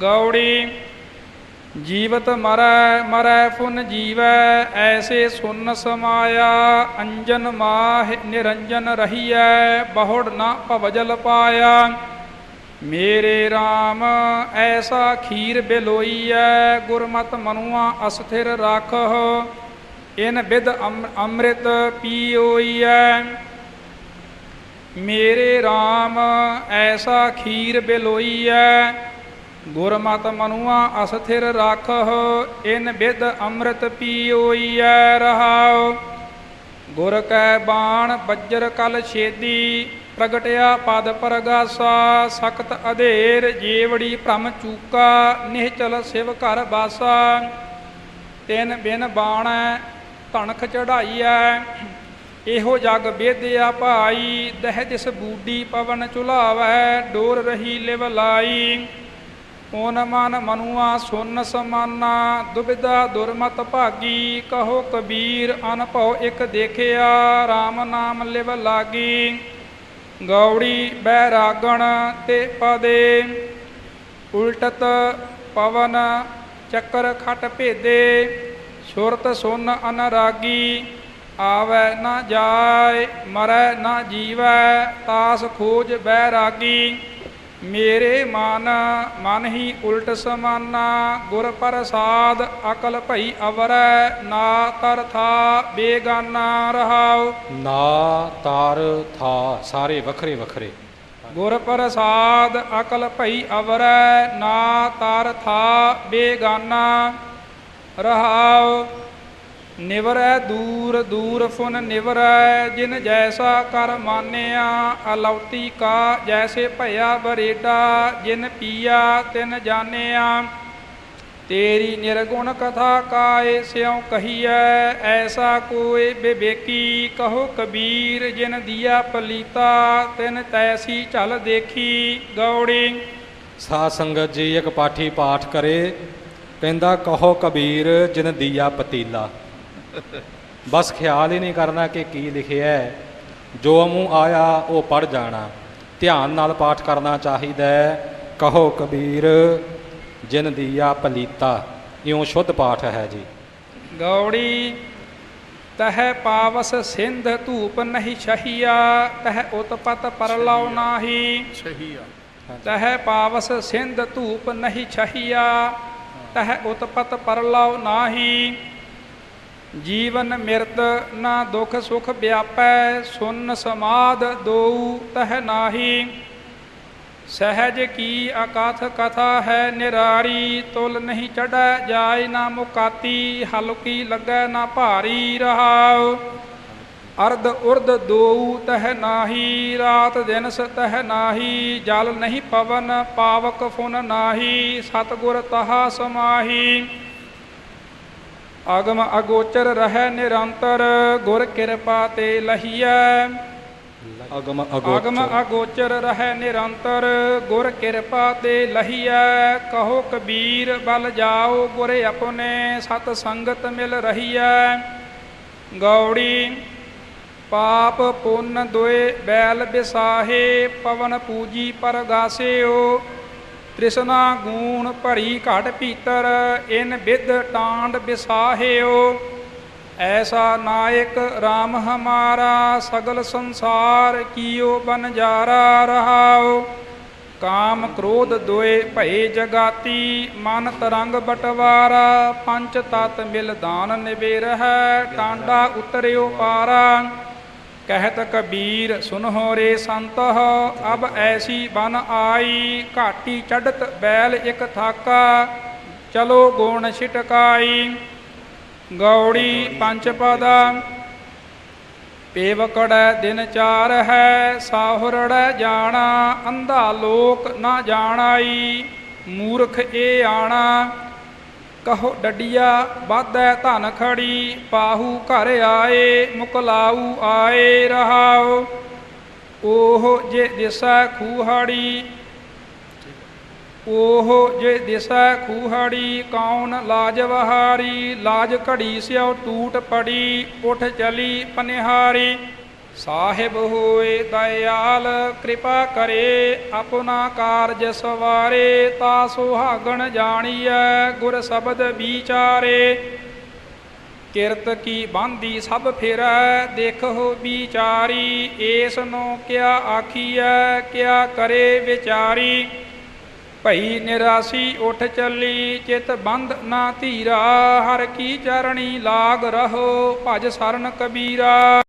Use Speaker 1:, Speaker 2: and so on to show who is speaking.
Speaker 1: ਗੌੜੀ, ਜੀਵਤ ਮਰੈ ਮਰੈ ਫੁਨ ਜੀਵੈ, ਐਸੇ ਸੁਨ ਸਮਾਇਆ, ਅੰਜਨ ਮਾਹ ਨਿਰੰਜਨ ਰਹੀਐ, ਬਹੁੜ ਨਾ ਭਵਜਲ ਪਾਇਆ। ਮੇਰੇ RAM ਐਸਾ ਖੀਰ ਬਿਲੋਈਐ, ਗੁਰਮਤ ਮਨੁਆ ਅਸਥਿਰ ਰਾਖਹੁ, ਇਨ ਬਿਦ ਅੰਮ- ਅੰਮ੍ਰਿਤ ਪੀਓਈਐ। ਮੇਰੇ RAM ਐਸਾ ਖੀਰ ਬਿਲੋਈਐ ਗੁਰਮਤਿ ਮਨੁਆ ਅਸਥਿਰ ਰਾਖਹੁ, ਇਨ ਬਿਦ ਅੰਮ੍ਰਿਤ ਪੀਓਈਐ ਰਹਾਉ। ਗੁਰ ਕੈ ਬਾਣ ਬੱਜਰ ਕਲ ਛੇਦੀ, ਪ੍ਰਗਟਿਆ ਪਦ ਪਰਗਾਸਾ, ਸਖਤ ਅਧੇਰ ਜੀਵੜੀ ਭ੍ਰਮ ਚੂਕਾ, ਨਿਹਚਲ ਸਿਵ ਘਰ ਬਾਸਾ। ਤਿਨ ਬਿਨ ਬਾਣ ਧਣਖ ਚੜਾਈਐ ਇਹੋ ਜਗ ਬੇਦਿਆ ਭਾਈ ਦਹਿ ਦਿਸ ਬੂਡੀ ਪਵਨ ਚੁਲਾਵੈ ਡੋਰ ਰਹੀ ਲਿਵ ਲਾਈ। ਓਨ ਮਨ ਮਨੁਆ ਸੁਨ ਸਮਾਨਾ ਦੁਬਿਦਾ ਦੁਰਮਤ ਭਾਗੀ, ਕਹੋ ਕਬੀਰ ਅਨਭਉ ਇਕ ਦੇਖਿਆ RAM ਨਾਮ ਲਿਵ ਲਾਗੀ। ਗੌੜੀ ਬੈਰਾਗਣ ਤੇ ਪਦੇ, ਉਲਟਤ ਪਵਨ ਚੱਕਰ ਖਟ ਭੇਦੇ, ਸੁਰਤ ਸੁਨ ਅਨਰਾਗੀ, ਆਵੈ ਨਾ ਜਾਏ, ਮਰੈ ਨਾ ਜੀਵੈ, ਤਾਸ ਖੋਜ ਬੈਰਾਗੀ। ਮੇਰੇ ਮਨ ਮਨ ਹੀ ਉਲਟ ਸਮਾਨਾ ਗੁਰ ਪ੍ਰਸਾਦ ਅਕਲ ਭਈ ਅਵਰੈ ਨਾ ਤਰ ਥਾ ਬੇਗਾਨਾ ਰਹਾਉ।
Speaker 2: ਨਾ ਤਾਰ ਥਾ ਸਾਰੇ ਵੱਖਰੇ ਵੱਖਰੇ।
Speaker 1: ਗੁਰ ਪ੍ਰਸਾਦ ਅਕਲ ਭਈ ਅਵਰੈ ਨਾ ਤਰ ਥਾ ਬੇਗਾਨਾ ਰਹਾਉ। ਨਿਵਰੈ ਦੂਰ ਦੂਰ ਫੁਨ ਨਿਵਰੈ, ਜਿਨ ਜੈਸਾ ਕਰ ਮਾਨਿਆ, ਅਲੌਤੀ ਕਾ ਜੈਸੇ ਭਇਆ ਬਰੇਟਾ ਜਿਨ ਪੀਆ ਤਿਨ ਜਾਣਿਆ। ਤੇਰੀ ਨਿਰਗੁਣ ਕਥਾ ਕਾਏ ਸਿਉ ਕਹੀਐ, ਐਸਾ ਕੋਏ ਬਿਵੇਕੀ ਕਹੋ ਕਬੀਰ, ਜਿਨ ਦੀਆ ਪਲੀਤਾ, ਤਿਨ ਤੈਸੀ ਚਲ ਦੇਖੀ, ਗੌੜੀ।
Speaker 2: ਸਾਧ ਸੰਗਤ ਜੀ, ਇੱਕ ਪਾਠੀ ਪਾਠ ਕਰੇ, ਕਹਿੰਦਾ, ਕਹੋ ਕਬੀਰ, ਜਿਨ ਦੀਆ ਪਤੀਲਾ। ਬਸ ਖਿਆਲ ਹੀ ਨਹੀਂ ਕਰਨਾ ਕਿ ਕੀ ਲਿਖਿਆ ਹੈ। ਜੋ ਮੂੰਹ ਆਇਆ ਉਹ ਪੜ ਜਾਣਾ। ਧਿਆਨ ਨਾਲ ਪਾਠ ਕਰਨਾ ਚਾਹੀਦਾ ਹੈ। ਕਹੋ ਕਬੀਰ ਜਿਨ ਦੀਆ ਪਲੀਤਾ। ਇਉਂ ਸ਼ੁੱਧ ਪਾਠ ਹੈ ਜੀ।
Speaker 1: ਗੌੜੀ ਤਹ ਪਾਵਸ ਸਿੰਧ ਧੂਪ ਨਹੀਂ ਛਹੀਆ ਤਹ ਉਤਪਤ ਪਰਲਉ ਨਾਹੀ।
Speaker 3: ਸਹੀਆ
Speaker 1: ਤਹ ਪਾਵਸ ਸਿੰਧ ਧੂਪ ਨਹੀਂ ਛਹੀਆ ਤਹ ਉਤਪਤ ਪਰਲਉ ਨਾਹੀ। ਜੀਵਨ ਮਿਰਤ ਨਾ ਦੁਖ ਸੁਖ ਵਿਆਪੈ, ਸੁਨ ਸਮਾਦ ਦੋਊ ਤਹ ਨਾਹੀ। ਸਹਿਜ ਕੀ ਅਕਥ ਕਥਾ ਹੈ ਨਿਰਾਰੀ, ਤੁਲ ਨਹੀਂ ਚੜੈ ਜਾਏ ਨਾ ਮੁਕਾਤੀ ਹਲਕੀ ਲੱਗੈ ਨਾ ਭਾਰੀ ਰਹਾਉ। ਅਰਧ ਉਰਧ ਦੋਊ ਤਹ ਨਾਹੀ, ਰਾਤ ਦਿਨ ਸਤਹ ਨਾਹੀ, ਜਲ ਨਹੀਂ ਪਵਨ, ਪਾਵਕ ਫੁਨ ਨਾਹੀ, ਸਤਗੁਰ ਤਹਾ ਸਮਾਹੀ। ਅਗਮ ਅਗੋਚਰ ਰਹਿ ਨਿਰੰਤਰ ਗੁਰ ਕਿਰਪਾ ਤੇ ਲਹੀਐ।
Speaker 2: ਅਗਮ ਅਗੋਚਰ।
Speaker 1: ਅਗੋਚਰ ਰਹਿ ਨਿਰੰਤਰ ਗੁਰ ਕਿਰਪਾ ਤੇ ਲਹੀਐ। ਕਹੋ ਕਬੀਰ ਬਲ ਜਾਓ ਗੁਰ ਆਪਣੇ ਸਤ ਸੰਗਤ ਮਿਲ ਰਹੀਐ। ਗੌੜੀ ਪਾਪ ਪੁੰਨ ਦੁਇ ਬੈਲ ਬਿਸਾਹੇ ਪਵਨ ਪੂਜੀ ਪਰਗਾਸਿਓ ਤ੍ਰਿਸ਼ਨਾ ਗੂਣ ਭਰੀ ਘਟ ਪੀਤਰ ਇਨ ਵਿਦ ਟਾਂਡ ਬਿਸਾਹਿਓ। ਐਸਾ ਨਾਇਕ RAM ਹਮਾਰਾ, ਸਗਲ ਸੰਸਾਰ ਕੀਓ ਬਨਜਾਰਾ ਰਹਾਉ ਕਾਮ ਕ੍ਰੋਧ ਦੋਏ ਭਏ ਜਗਾਤੀ, ਮਨ ਤਰੰਗ ਬਟਵਾਰਾ। ਪੰਚ ਤਤ ਮਿਲ ਦਾਨ ਨਿਬੇਰ ਹੈ ਟਾਂਡਾ ਉਤਰਿਓ ਪਾਰਾ। ਕਹਿਤ ਕਬੀਰ ਸੁਨਹੁ ਰੇ ਸੰਤਹ ਅਬ ਐਸੀ ਬਨ ਆਈ, ਘਾਟੀ ਚੜਤ ਬੈਲ ਇਕ ਥਾਕਾ, ਚਲੋ ਗੁਣ ਛਿਟਕਾਈ। ਗੌੜੀ ਪੰਜ ਪਦਾ ਪੇਵਕੜੈ ਦਿਨ ਚਾਰ ਹੈ, ਸਾਹੁਰੜੈ ਜਾਣਾ, ਅੰਧਾ ਲੋਕ ਨਾ ਜਾਣਾਈ, ਮੂਰਖ ਇਹ ਆਣਾ। ਕਹੋ ਡੱਡੀਆ, ਵਾਧੈ ਧਨ ਖੜੀ, ਪਾਹੂ ਘਰ ਆਏ, ਮੁਕਲਾਊ ਆਏ ਰਹਾਉ। ਉਹ ਜੇ ਦਿਸੈ ਖੂਹੜੀ ਉਹ ਜੇ ਦਿਸ਼ਾ ਖੂਹੜੀ, ਕੌਣ ਲਾਜ ਵਹਾਰੀ, ਲਾਜ ਘੜੀ ਸਿਉ ਟੂਟ ਪੜੀ, ਉਠ ਚਲੀ ਪਨਿਹਾਰੀ। ਸਾਹਿਬ ਹੋਏ ਦਇਆਲ, ਕਿਰਪਾ ਕਰੇ ਆਪਣਾ ਕਾਰਜ ਸਵਾਰੇ, ਤਾ ਸੁਹਾਗਣ ਜਾਣੀਐ ਗੁਰ ਸ਼ਬਦ ਵਿਚਾਰੇ। ਕਿਰਤ ਕੀ ਬਾਂਦੀ ਸਭ ਫਿਰੈ ਦੇਖੋ ਵਿਚਾਰੀ, ਏਸ ਨੂੰ ਕਿਆ ਆਖੀਐ, ਕਿਆ ਕਰੇ ਵਿਚਾਰੀ। ਭਈ ਨਿਰਾਸੀ ਉਠ ਚੱਲੀ, ਚਿਤ ਬੰਦ ਨਾ ਧੀਰਾ, ਹਰ ਕੀ ਚਰਣੀ ਲਾਗ ਰਹੋ, ਭਜ ਸਰਨ ਕਬੀਰਾ।